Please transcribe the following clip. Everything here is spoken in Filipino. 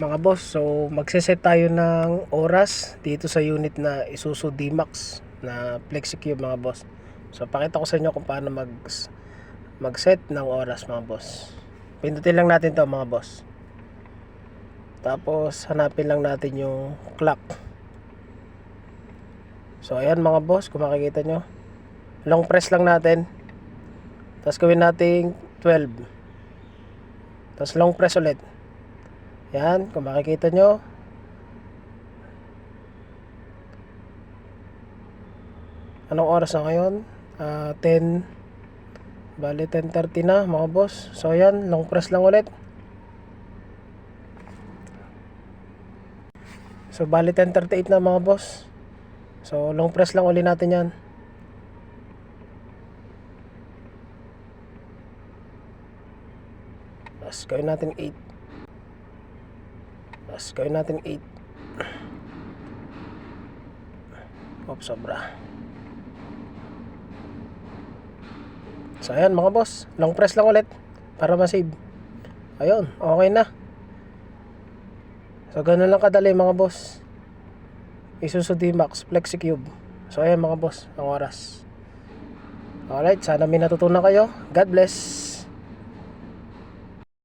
mga boss. So magse-set tayo ng oras dito sa unit na Isuzu D-Max na FlexiCube mga boss. So pakita ko sa inyo kung paano mag mag-set ng oras mga boss. Pindutin lang natin to mga boss. Tapos hanapin lang natin yung clock. So ayan mga boss, kung makikita nyo. Long press lang natin. Tapos gawin nating 12. Tapos long press ulit. Yan, kung makikita nyo. Anong oras na ngayon? Ah, 10 Bali 10.30 na mga boss. So yan, long press lang ulit. So bali 10.38 na mga boss. So long press lang uli natin yan. Tapos gawin natin 8. Tapos gawin natin 8. Oops, sobra. So ayan mga boss, long press lang ulit para ma-save. Ayun, okay na. So ganun lang kadali mga boss. Isuzu D-Max FlexiCube. So ayan mga boss, ang oras. Alright, sana may natutunan kayo. God bless.